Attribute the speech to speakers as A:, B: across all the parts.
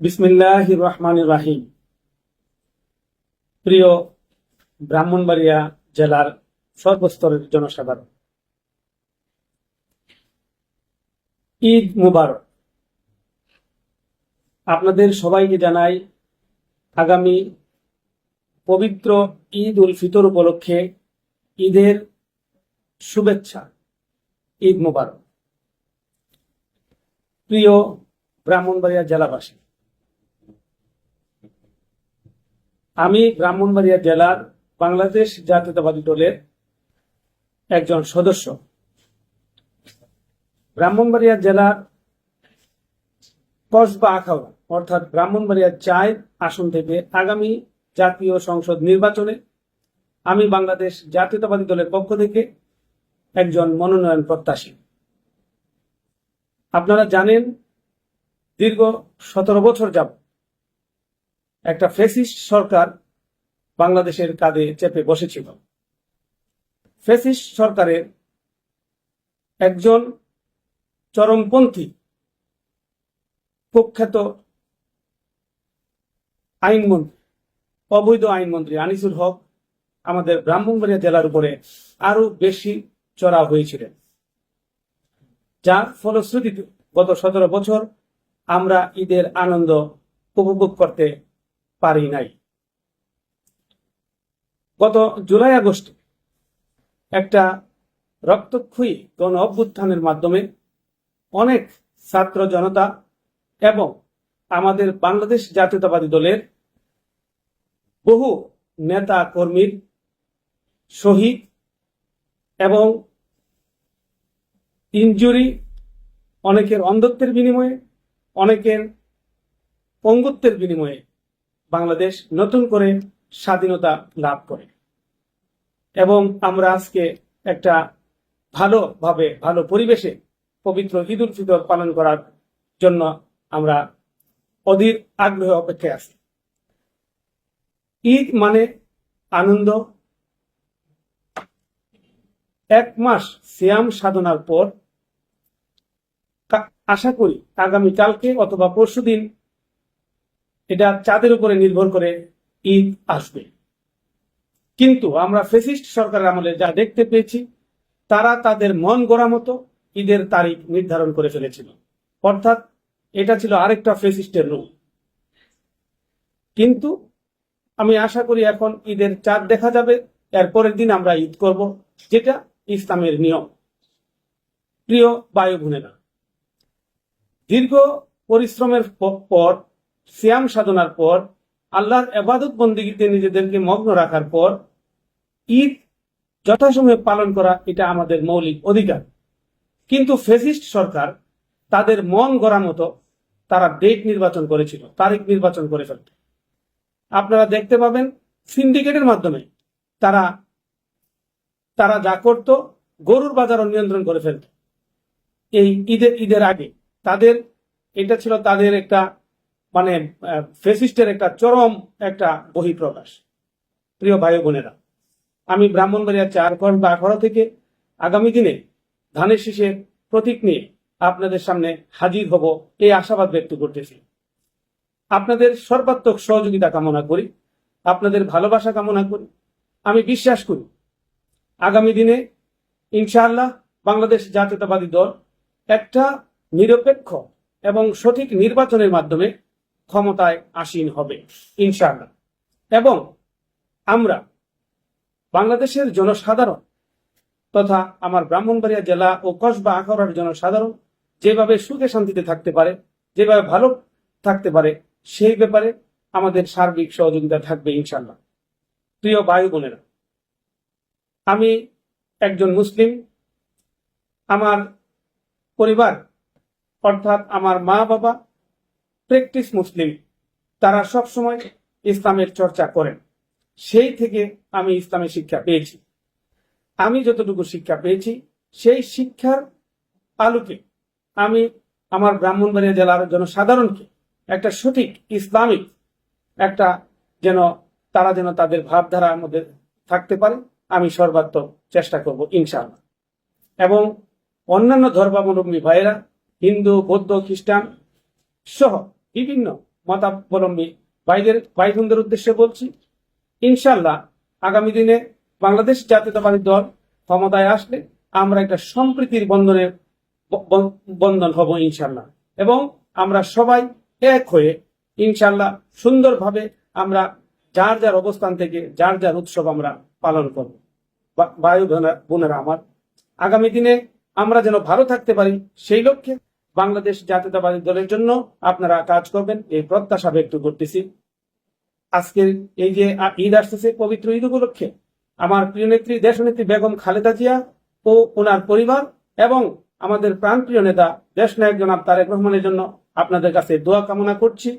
A: বিসমিল্লাহ রহমান রাহিম প্রিয় ব্রাহ্মণবাড়িয়া জেলার সর্বস্তরের জনসাধারণ, ঈদ মুবারক। আপনাদের সবাইকে জানাই আগামী পবিত্র ঈদ উল ফিতর উপলক্ষে ঈদের শুভেচ্ছা, ঈদ মুবারক। প্রিয় ব্রাহ্মণবাড়িয়া জেলাবাসী আমি ব্রাহ্মণবাড়িয়া জেলার বাংলাদেশ জাতীয়তাবাদী দলের একজন সদস্য। ব্রাহ্মণবাড়িয়া জেলার কসবা আখাউড়া, অর্থাৎ ব্রাহ্মণবাড়িয়া চার আসন থেকে আগামী জাতীয় সংসদ নির্বাচনে আমি বাংলাদেশ জাতীয়তাবাদী দলের পক্ষ থেকে একজন মনোনয়ন প্রত্যাশী। আপনারা জানেন, দীর্ঘ সতেরো বছর যাব একটা ফেসিস্ট সরকার বাংলাদেশের কাঁধে চেপে বসেছিল। ফেসিস্ট সরকারের একজন চরমপন্থী কুখ্যাত আইনমন্ত্রী, অবৈধ আইনমন্ত্রী আনিসুল হক আমাদের ব্রাহ্মণবাড়িয়া জেলার উপরে আরও বেশি চড়া হয়েছিলেন। যার ফলশ্রুতিতে গত সতেরো বছর আমরা ঈদের আনন্দ উপভোগ করতে পারি নাই। গত জুলাই আগস্টে একটা রক্তক্ষয়ী গণ অভ্যুত্থানের মাধ্যমে অনেক ছাত্র জনতা এবং আমাদের বাংলাদেশ জাতীয়তাবাদী দলের বহু নেতা কর্মীর শহীদ এবং ইনজুরি, অনেকের অন্ধত্বের বিনিময়ে, অনেকের পঙ্গুত্বের বিনিময়ে বাংলাদেশ নতুন করে স্বাধীনতা লাভ করে। এবং আমরা আজকে একটা ভালোভাবে, ভালো পরিবেশে পবিত্র ঈদ উল ফিতর পালন করার জন্য আমরা অধীর আগ্রহ অপেক্ষায় আছি। ঈদ মানে আনন্দ। এক মাস সিয়াম সাধনার পর আশা করি আগামী কালকে অথবা পরশুদিন এটা চাঁদের উপরে নির্ভর করে ঈদ আসবে। কিন্তু আমরা ফেসিস্ট সরকারের আমলে যা দেখতে পেয়েছি, তারা তাদের মন গড়া মতো ঈদের তারিখ নির্ধারণ করে ফেলেছিল। অর্থাৎ এটা ছিল আরেকটা ফেসিস্টের রূপ। কিন্তু আমি আশা করি এখন ঈদের চাঁদ দেখা যাবে, এর পরের দিন আমরা ঈদ করব, যেটা ইসলামের নিয়ম। প্রিয় বায়ু বোনেরা, দীর্ঘ পরিশ্রমের পর সিয়াম সাধনার পর, আল্লাহর এবাদত বন্দিগিতে নিজেদেরকে মগ্ন রাখার পর, ঈদ যথাসময়ে পালন করা এটা আমাদের মৌলিক অধিকার। কিন্তু ফেসিস্ট সরকার তাদের মন গড়া মতো তারা ডেট নির্বাচন করেছিল, তারিখ নির্বাচন করে ফেলত। আপনারা দেখতে পাবেন, সিন্ডিকেটের মাধ্যমে তারা তারা যা করত, গরুর বাজারও নিয়ন্ত্রণ করে ফেলত। এই ঈদের ঈদের আগে তাদের, এটা ছিল তাদের একটা মানে ফেসিস্টের একটা চরম একটা বহিঃপ্রকাশ। প্রিয় ভাই বোনেরা, আমি ব্রাহ্মণবাড়িয়া চার বা আঠারো থেকে আগামী দিনে ধানের শীষের প্রতীক নিয়ে আপনাদের সামনে হাজির হব এই আশাবাদ ব্যক্ত করতেছি। আপনাদের সর্বাত্মক সহযোগিতা কামনা করি, আপনাদের ভালোবাসা কামনা করি। আমি বিশ্বাস করি, আগামী দিনে ইনশাআল্লাহ বাংলাদেশ জাতীয়তাবাদী দল একটা নিরপেক্ষ এবং সঠিক নির্বাচনের মাধ্যমে ক্ষমতায় আসীন হবে, ইনশাআল্লাহ। এবং আমরা বাংলাদেশের জনসাধারণ তথা আমার ব্রাহ্মণবাড়িয়া জেলা ও কসবা আখাউড়ার জনসাধারণ যেভাবে সুখে শান্তিতে থাকতে পারে, যেভাবে ভালো থাকতে পারে, সেই ব্যাপারে আমাদের সার্বিক সহযোগিতা থাকবে ইনশাল্লাহ প্রিয় বায়ু বোনেরা, আমি একজন মুসলিম, আমার পরিবার, অর্থাৎ আমার মা বাবা প্র্যাকটিস মুসলিম। তারা সব সময় ইসলামের চর্চা করেন। সেই থেকে আমি ইসলামের শিক্ষা পেয়েছি। আমি যতটুকু শিক্ষা পেয়েছি, সেই শিক্ষার আলোকে আমি আমার ব্রাহ্মণবাড়িয়া জেলার জনসাধারণকে একটা সঠিক ইসলামিক একটা যেন তারা যেন তাদের ভাবধারার মধ্যে থাকতে পারে, আমি সর্বাত্মক চেষ্টা করব ইনশাআল্লাহ। এবং অন্যান্য ধর্মাবলম্বী ভাইয়েরা, হিন্দু, বৌদ্ধ, খ্রিস্টান সহ বিভিন্ন মতাবলম্বী ভাইদের ভাই বোনদের উদ্দেশ্যে বলছি ইনশাল্লাহ আগামী দিনে বাংলাদেশ জাতীয়তাবাদী দল ক্ষমতায় আসলে আমরা একটা সম্প্রীতির বন্ধনে বন্ধন হব ইনশাল্লাহ এবং আমরা সবাই এক হয়ে ইনশাল্লাহ সুন্দরভাবে আমরা যার যার অবস্থান থেকে যার যার উৎসব আমরা পালন করব। বা- ভাই বোনেরা- বোনেরা আমার, আগামী দিনে আমরা যেন ভালো থাকতে পারি সেই লক্ষ্যে বাংলাদেশ জাতীয়তাবাদী দলের জন্য আপনারা কাজ করবেন। এই প্রত্যাশা ব্যক্ত করতেছি। আজকের এই যে ঈদ আসতেছে পবিত্র ঈদ উপলক্ষে, আমার প্রিয় নেত্রী, দেশনেত্রী বেগম খালেদা জিয়া ও ওনার পরিবার এবং আমাদের প্রাণপ্রিয় নেতা, দেশ নায়ক জনাব তারেক রহমানের জন্য আপনাদের কাছে দোয়া কামনা করছি।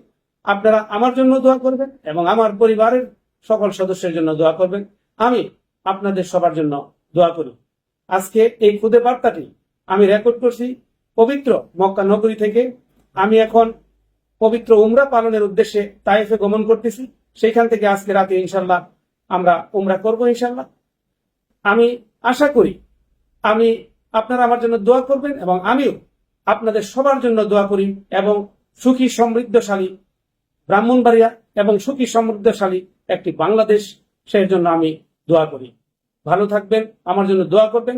A: আপনারা আমার জন্য দোয়া করবেন এবং আমার পরিবারের সকল সদস্যের জন্য দোয়া করবেন। আমি আপনাদের সবার জন্য দোয়া করি। আজকে এই খুদে বার্তাটি আমি রেকর্ড করছি। পবিত্র মক্কা নগরী থেকে আমি এখন পবিত্র উমরা পালনের উদ্দেশ্যে তাইফে গমন করতেছি। সেইখান থেকে আজকে রাতে ইনশাল্লাহ আমরা উমরা করব ইনশাল্লাহ আমি আশা করি আমি আপনারা আমার জন্য দোয়া করবেন এবং আমিও আপনাদের সবার জন্য দোয়া করি এবং সুখী সমৃদ্ধশালী ব্রাহ্মণবাড়িয়া এবং সুখী সমৃদ্ধশালী একটি বাংলাদেশ সেই জন্য আমি দোয়া করি। ভালো থাকবেন, আমার জন্য দোয়া করবেন।